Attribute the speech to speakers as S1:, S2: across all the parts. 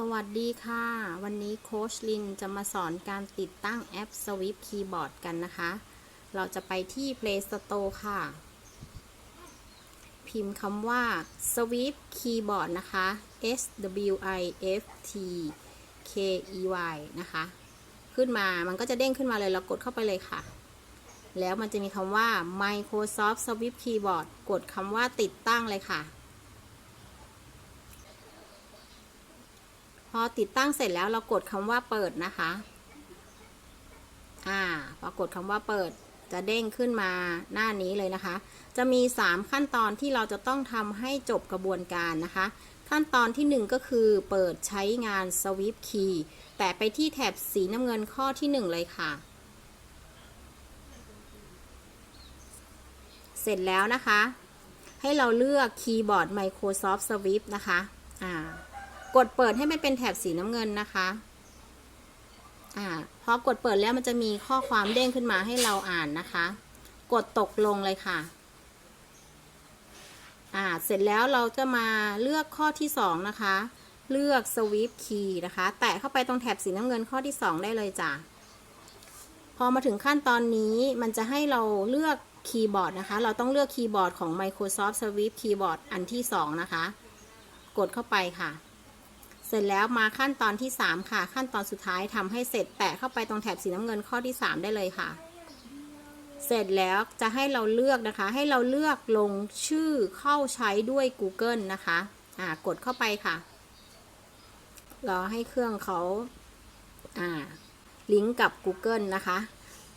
S1: สวัสดีค่ะ วันนี้โคชลินจะมาสอนการติดตั้งแอป Swift Keyboard กันนะคะ เราจะไปที่ Play Store ค่ะ พิมพ์คำว่า Swift Keyboard นะคะ S W I F T K E Y นะคะ ขึ้นมามันก็จะเด้งขึ้นมาเลยเรากดเข้าไปเลยค่ะ แล้วมันจะมีคำว่า Microsoft Swift Keyboard กดคำว่าติดตั้งเลยค่ะ อติดตั้งเสร็จแล้วเรากดคำว่าเปิดนะคะ อ่าพอกดคำว่าเปิดจะเด้งขึ้นมาหน้านี้เลยนะคะ จะมี 3 ขั้นตอนที่เราจะต้องทำให้จบกระบวนการนะคะ ขั้นตอนที่ 1 ก็คือเปิดใช้งาน Swift Key แต่ไปที่แถบสีน้ำเงินข้อที่ 1 เลยค่ะ เสร็จแล้วนะคะ ให้เราเลือกคีย์บอร์ด Microsoft Swift นะคะ อ่า กดเปิดให้มันเป็นแถบสีน้ำเงินนะคะอ่าพอกดเปิดแล้วมันจะมีข้อความเด้งขึ้นมาให้เราอ่านนะคะ กดตกลงเลยค่ะอ่าเสร็จแล้วเราจะมาเลือกข้อที่สองนะคะ เลือก Swift Key นะคะ แตะเข้าไปตรงแถบสีน้ำเงินข้อที่สองได้เลยจ้ะพอมาถึงขั้นตอนนี้มันจะให้เราเลือกคีย์บอร์ดนะคะ เราต้องเลือกคีย์บอร์ดของ Microsoft Swift Keyboard อันที่สองนะคะ กดเข้าไปค่ะ เสร็จแล้วมาขั้นตอนที่ 3 ค่ะ ขั้นตอนสุดท้ายทำให้เสร็จแตะเข้าไปตรงแถบสีน้ำเงินข้อที่ 3 ได้เลยค่ะ เสร็จแล้วจะให้เราเลือกนะคะ ให้เราเลือกลงชื่อเข้าใช้ด้วย Google นะคะอ่ากดเข้าไปค่ะรอให้เครื่องเขาอ่าลิงก์กับ Google นะคะ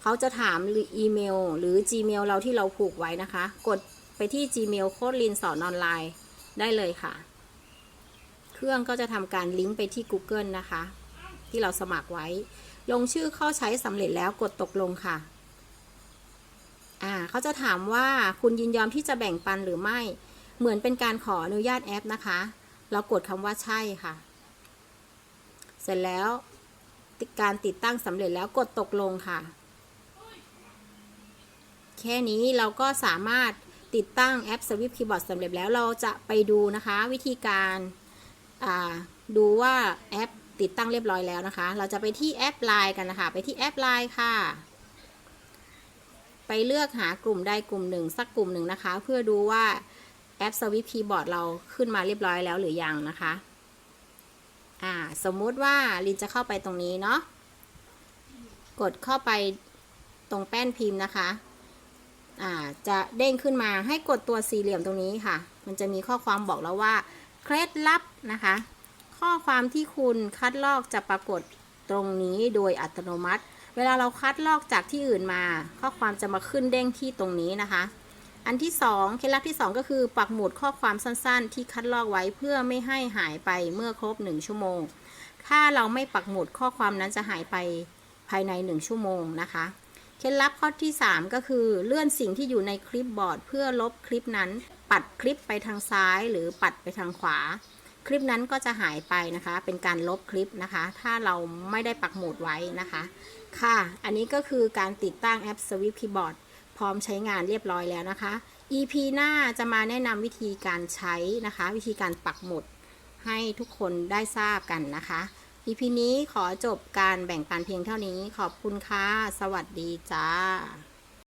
S1: เขาจะถามหรืออีเมล หรือ Gmail เราที่เราผูกไว้นะคะ กดไปที่ Gmail โค้ดลินสอนออนไลน์ได้เลยค่ะ เครื่องก็จะทำการลิงก์ไปที่ Google นะคะ ที่เราสมัครไว้ ลงชื่อเข้าใช้สำเร็จแล้วกดตกลงค่ะอ่าเขาจะถามว่าคุณยินยอมที่จะแบ่งปันหรือไม่ เหมือนเป็นการขออนุญาตแอปนะคะ เรากดคำว่าใช่ค่ะ เสร็จแล้วการติดตั้งสำเร็จแล้วกดตกลงค่ะ แค่นี้เราก็สามารถติดตั้งแอป Swift Keyboard สำเร็จแล้วเราจะไปดูนะคะ วิธีการ ดูว่าแอปติดตั้งเรียบร้อยแล้วนะคะ เราจะไปที่แอป Line กันนะคะ ไปที่แอป Line ค่ะ ไปเลือกหากลุ่มใดกลุ่มหนึ่งสักกลุ่มหนึ่งนะคะ เพื่อดูว่าแอป Swift Keyboard เราขึ้นมาเรียบร้อยแล้วหรือยังนะคะ อ่า สมมุติว่าลินจะเข้าไปตรงนี้เนาะ กดเข้าไปตรงแป้นพิมพ์นะคะ อ่า จะเด้งขึ้นมาให้กดตัวสี่เหลี่ยมตรงนี้ค่ะ มันจะมีข้อความบอกแล้วว่า เคล็ดลับนะคะ ข้อความที่คุณคัดลอกจะปรากฏตรงนี้โดยอัตโนมัติ เวลาเราคัดลอกจากที่อื่นมา ข้อความจะมาขึ้นเด้งที่ตรงนี้นะคะ อันที่2เคล็ดลับที่ 2 ก็คือปักหมุดข้อความสั้นๆ ที่คัดลอกไว้เพื่อไม่ให้หายไปเมื่อครบ 1 ชั่วโมง ถ้าเราไม่ปักหมุดข้อความนั้นจะหายไปภายใน 1 ชั่วโมงนะคะเคล็ดลับข้อที่ 3 ก็คือเลื่อนสิ่งที่อยู่ในคลิปบอร์ดเพื่อลบคลิปนั้น ปัดคลิปไปทางซ้ายหรือปัดไปทางขวา คลิปนั้นก็จะหายไปนะคะ เป็นการลบคลิปนะคะ ถ้าเราไม่ได้ปักหมุดไว้นะคะ ค่ะ อันนี้ก็คือการติดตั้งแอป Swift Keyboard พร้อมใช้งานเรียบร้อยแล้วนะคะ EP หน้าจะมาแนะนำวิธีการใช้นะคะ วิธีการปักหมุดให้ทุกคนได้ทราบกันนะคะ EP นี้ขอจบการแบ่งปันเพียงเท่านี้ขอบคุณค่ะ สวัสดีจ้า